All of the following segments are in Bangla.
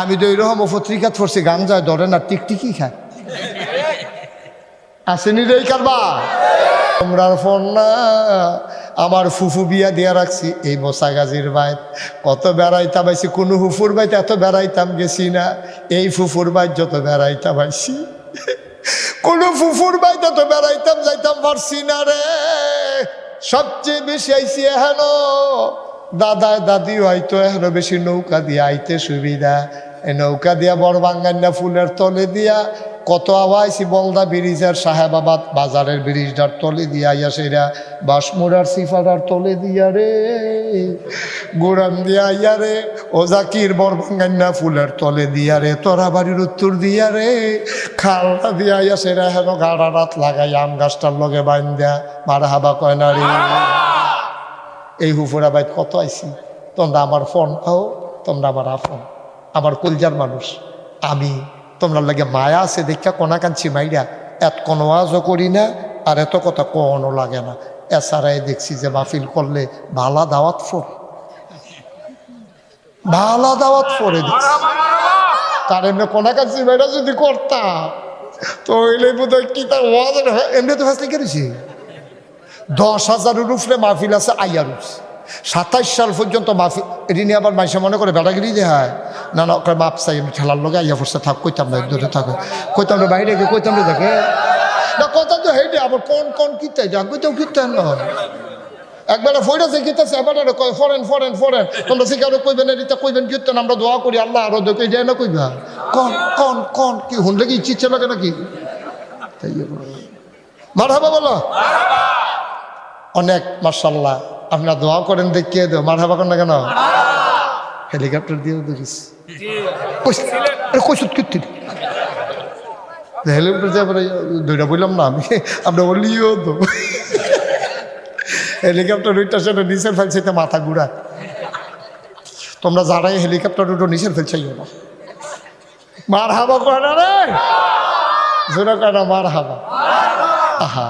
আমি তো এইরকম পত্রিকা পড়ছি গান যায়, ধরে না, টিকটিকি খায়। আসেনি রে কারবা তোমরার ফোন না, আমার ফুফু বিয়া দিয়া রাখছি। এই বসা গাজির বাইত, কত বেড়াইতাম আইছি কোনো ফুফুর বাইত এত বেড়াইতাম গেছি না। এই ফুফুর বাইত যত বেড়াইতাম আইছি কোনো ফুফুর বাইত এত বেড়াইতাম, যাইতাম পারছি না রে। সবচেয়ে বেশি আইছি এহেন দাদা দাদি হয়তো এখনও বেশি নৌকা দিয়ে আইতে সুবিধা। নৌকা দিয়া বড় বাঙ্গান্না ফুলের তলে দিয়া কত আওয়াইছি বলদা ব্রিজের সাহেবাবাদ বাজারের ব্রিজটার তলে দিয়া আইয়া সেরা বাসমুড়ার সিফাটার তলে দিয়া রে। গোড়ান দিয়া আইয়া রে, ও জাকির বড় বাঙ্গান্না ফুলের তলে দিয়া রে, তোরা বাড়ির উত্তর দিয়া রে। খালটা দিয়া আইয়া সেরা হেন গাড়া রাত লাগাই, আম গাছটার লগে বাইন দেয়া মারা হাবা কয় না রে। এই হুফুরা বাইত কত আইছি? তোমরা আমার ফোন পাও তোমরা আমার আফন আমার কলজার মানুষ। আমি তোমরা লাগে মায়া আছে দেখা কোনা কাঞ্চি মাইরা এত কোনো আজও করি না, আর এত কথা কোনো লাগে না। এছাড়াই দেখছি যে মাহফিল করলে ভালা দাওয়াত ফোর। ভালা দাওয়াত ফোরে দেখছি। তার এমনি কোনা কাঞ্চি মাইরা যদি করতাম, তো হইলে বোধ হয় কি তার এমনি তো ফেসলি কেছি দশ হাজারের উপরে মাহফিল আছে আইয়ারুস সাতাইশ সাল পর্যন্ত মাফি এটি আবার মাইসে মনে করে বেড়াগিরি যে হয় না না, ওকে মাপ চাই, আমি ঠেলার লগে আইয়া পড়ছে থাক, কইতাম না, দূরে থাকো। কইতাম না, বাইরে গিয়ে কইতাম না, দেখে? না কথা তো হেঁটে আবার কোন কোন কিতে যা কইতাম কীর্তন নয় একবারে ফইরাছে কিতেছে এবারে কয়, ফরেন ফরেন ফরেন, তোমরা শিকারও কইবেন এটা কইবেন, কীর্তন, আমরা দোয়া করি, আল্লাহ আরও দেখে যায় না কইবা? কন কন কন, কি, হুনলে কি ইচ্ছে লাগে নাকি? তাই মার হাবা বলো। অনেক মার্শাল্লাহ আপনার দোয়া করেন দেখিয়ে দেও। মার হাবা না কেন? হেলিকপ্টার দিয়েও দেখিস। কৈশুত কীর্তি হেলিকপ্টার দিয়ে পরে দুইটা বললাম না, আমি আমরা বলিও তো। হেলিকপ্টার ওইটা সেটা নিচের ফেলছে মাথা ঘুরা। তোমরা যারাই হেলিকপ্টার উঠো নিচের ফেলছাইও না। মার হাবা করে না রে। জোরা কেন মার হাবা আহা।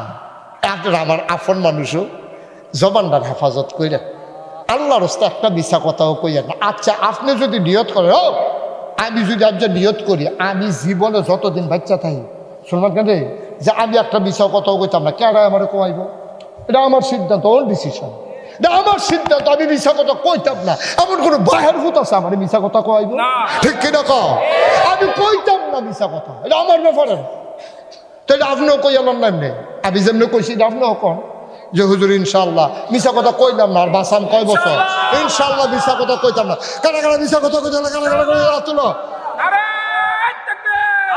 আপনার আমার আফন মানুষও জবানটার হেফাজত কইরা আল্লাহর রাস্তা একটা মিশা কথাও কইয়া আচ্ছা আপনি যদি নিয়ত করেন ও আমি যদি আজ নিয়ত করি আমি জীবনে যতদিন বাচ্চা থাকি শুনবেন কেন যে আমি একটা মিশা কথাও কইতাম না কেন আমার কমাইব? এটা আমার সিদ্ধান্ত ওর ডিসিশন আমার সিদ্ধান্ত আমি মিশা কথা কইতাম না। এমন কোনো বাহের ভূত আছে আমার মিশা কথা কইব ঠিক কিনা কও? আমি কইতাম না মিশা কথা এটা আমার ব্যাপারে। তাহলে আপনিও কই এলাম না এমনি। আমি যেমনি কইছি আপনিও কন। যে হুজুর ইনশাল্লাহ মিশা কথা কইলাম না আর বাসাম কয় বছর? ইনশাল্লাহ মিশা কথা কইতাম না। কারা কারা মিশা কথা কইতাম না কারা কারা করে তুলো। নারায় তাকবীর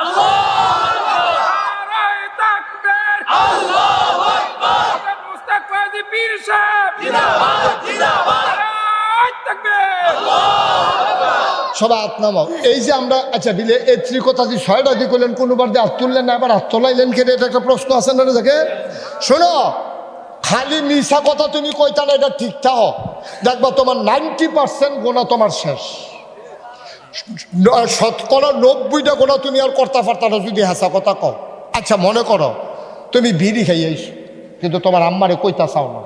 নারায় তাকবীর আল্লাহু আকবার। মুস্তাফা জি পীর সাহেব। জিন্দাবাদ জিন্দাবাদ। সবাই নামাও এই যে আমরা আচ্ছা দিলে এই ত্রিকথা দিয়ে ছয়টা দিয়ে করলেন কোনোবার দিয়ে হাত তুললেন না, আবার হাত তোলাইলেন কেটে এটা একটা প্রশ্ন আছে না দেখে? শোনো, খালি মিশা কথা তুমি কইতা না, এটা ঠিকঠাক হোক দেখবা তোমার নাইনটি পার্সেন্ট গোনা তোমার শেষ। শতকরা নব্বইটা গোনা তুমি আর কর্তা পারতা না, যদি হাসা কথা কও। আচ্ছা মনে করো, তুমি বিড়ি খাই আইছো কিন্তু তোমার আম্মারে কইতা চাও না।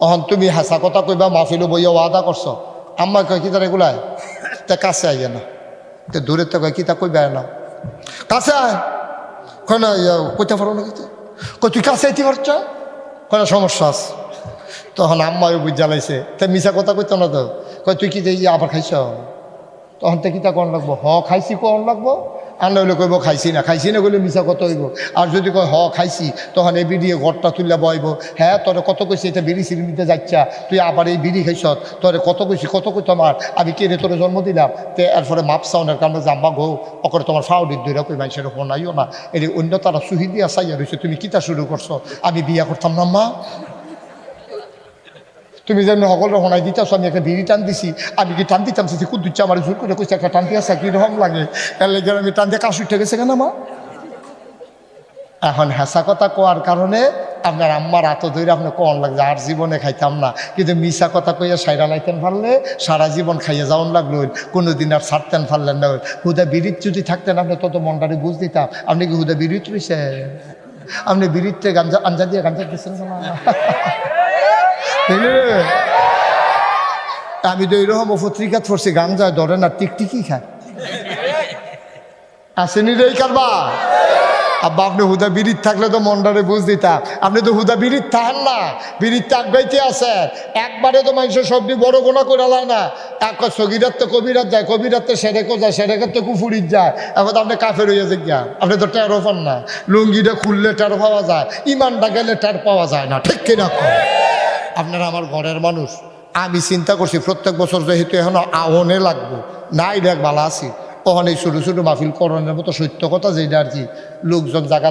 তখন তুমি হাসা কথা কইবা মাহফিলও বইয়া ওয়াদা করছ। আম্মা কয়, কি তারা এগুলাই তা কাছে আইয়া না। তো দূরে তো কয় কি তা বেড়া না কাছে আয়। কয় না কইতে পারো না কিছু? কই তুই কাছে আইতে পারছ? কয়, না, সমস্যা আছে। তখন আম্মাও বুঝ জ্বালাইছে। তা মিশা কথা কইতো না তো। কয়, তুই কি আবার খাইছ? তখন তো কিতা কন লাগবো? হ, খাইছি কন লাগবো। আর কইব, খাইছি না খাইছি না কইলে মিছা কত হইব। আর যদি কয়, হ, খাইছি, তখন এই বিড়ি ঘরটা তুললে বইব হ্যাঁ তোরে কত কইছি, এটা বিড়ি সিঁড়ি নিতে যাচ্ছা তুই আবার এই বিড়ি খাইছ তোরে কত কইছি, কত কই তোমার আমি কে রে তোরে জন্ম দিলাম? তে এরপরে মাপ সাউনের কারণে জাম্বা গো, অকরে তোমার ফাউডির দইরা কই মানুষের শোনাইও না। এর অন্য তারা সুহি দিয়া চাইয়া রয়েছে তুমি কিতা শুরু করছ? আমি বিয়া করতাম না মা তুমি যেন সকলের শোনাই দিতেছ আমি একটা বিড়ি টান দিছি, আমি কি টান দিতাম? সে খুব দিচ্ছে আমার জোর করে কইছে, একটা টান দিয়ে কি রকম লাগে। এর লেগে আমি টান দিয়ে কাশু উঠে গেছে কেন মা? এখন হেসা কথা কোয়ার কারণে আপনার আম্মার আত ধরে আপনি কন লাগছে? আর জীবনে খাইতাম না। কিন্তু মিশা কথা কইয়া সাইরা লাইতেন পারলে সারা জীবন খাইয়ে যাওয়ান লাগল কোনো দিন আর ছাড়তেন পারলেন না হুদা বিড়িত যদি থাকতেন, আপনি তত মনটারে বুঝ দিতাম। আপনি কি হুদা বিড়িত রয়েছে আপনি বিড়িতে গাঞ্জা আঞ্জা দিয়ে গাঞ্জা দিচ্ছেন? আমি তো এইরকম পত্রিকা পড়ছি গান যায়, ধরে না, টিকটিকি খায়। আসেনি রে কারবা আব্বা, আপনি হুদা বিরিত থাকলে তো মন্ডারে বুঝ দিতাম। আপনি তো হুদা বিরিত থাকেন না, বিরিত তাকবাইতে আছে। একবারে তো মানুষের সবজি বড় গোনা করে লায় না। এক সগিরাত তো কবিরাত যায়, কবিরাত তো সেরেকো যায়, সেরেকের তো কুফুরিত যায়। এখন তো আপনি কাফের হয়ে যে গিয়া আপনি তো টেরো পান না। লুঙ্গিটা খুললে টের পাওয়া যায়, ইমানটা গেলে টের পাওয়া যায় না, ঠিক কিনা? আপনারা আমার ঘরের মানুষ। আমি চিন্তা করছি, প্রত্যেক বছর যেহেতু এখন আহনে লাগবো, নাই দেখ ভালো আছি। ওখানে ছোটো ছোটো মাহফিল করণের মতো সত্য কথা যেটা আর কি, লোকজন জায়গা